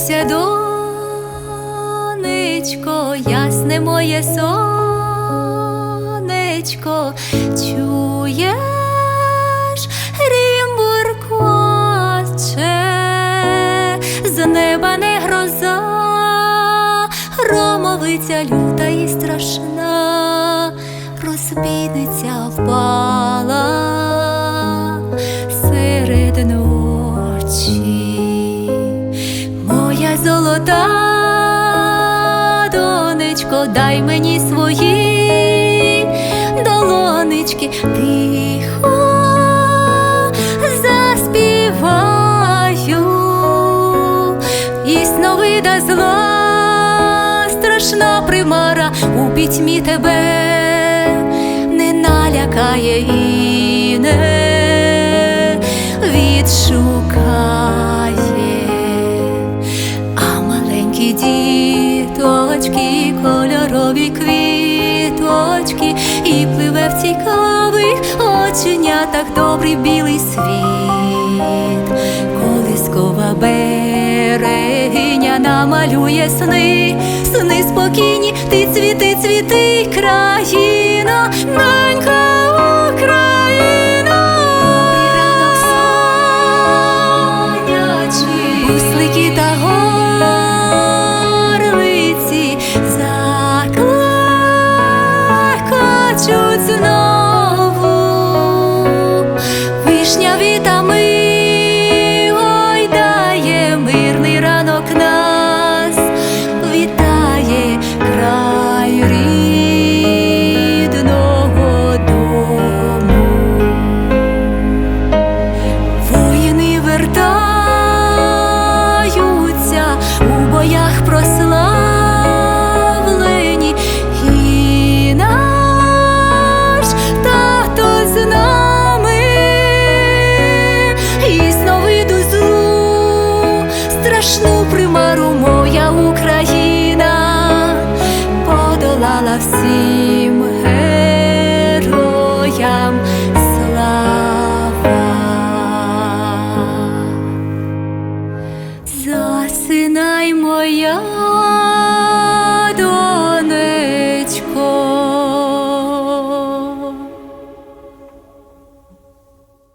Сміється донечко, ясне моє сонечко, чуєш, рім буркоче, з неба не гроза, громовиця люта і страшна, розбійниця впала Золота донечко, дай мені свої долонечки, тихо заспіваю, і сновида зла, страшна примара. У пітьмі тебе не налякає діточки, кольорові квіточки, і пливе в цікавих оченятах добрий білий світ, колискова берегиня намалює сни, сни спокійні, ти цвіти, цвіти, країна, ненька Україна. Добрий ранок, та горлиці 絆 страшну примару моя Україна подолала всім героям слава, засинай моя.